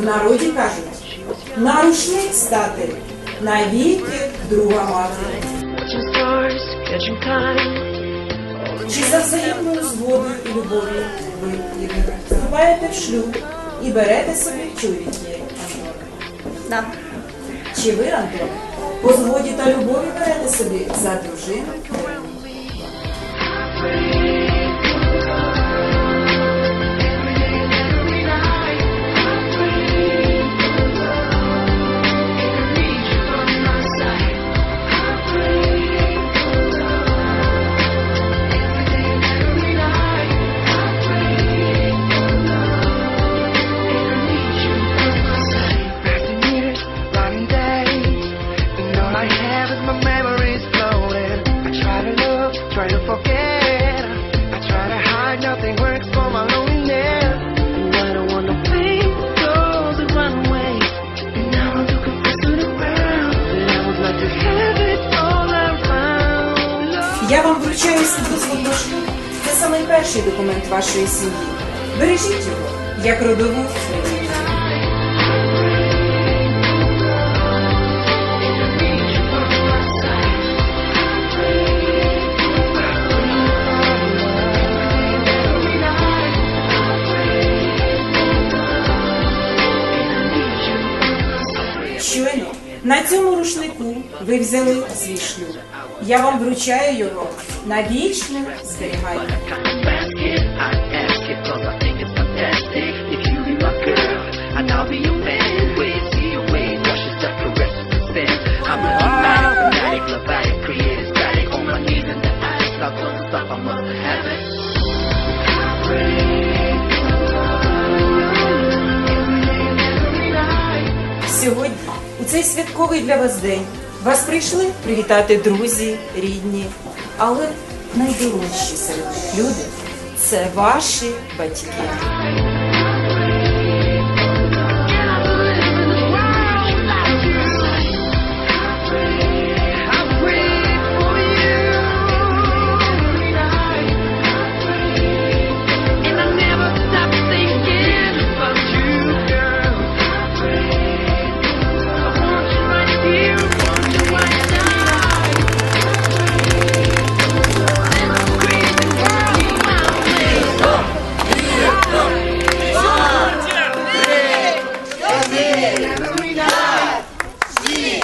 В народі кажуть, на рушник стати, навіки друга мати. Чи за взаємною згодою і любов'ю ви вступаєте в шлюб і берете собі чоловіки? Да. Чи ви, Антон, по згоді та любові берете собі за дружину? Try to forget. I try to hide, nothing works for my loneliness. And I don't want to think those who run away. And now I'm looking for to the ground. And I would like to have it all around. Я вам вручаю свідоцтво про. Це саме перший документ вашої сім'ї. Бережіть його як родову на цьому рушнику ви взяли свій шлюб. Я вам вручаю його на вічне цей святковий для вас день, вас прийшли привітати друзі, рідні, але найдорожчі серед люди це ваші батьки.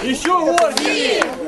Еще горше!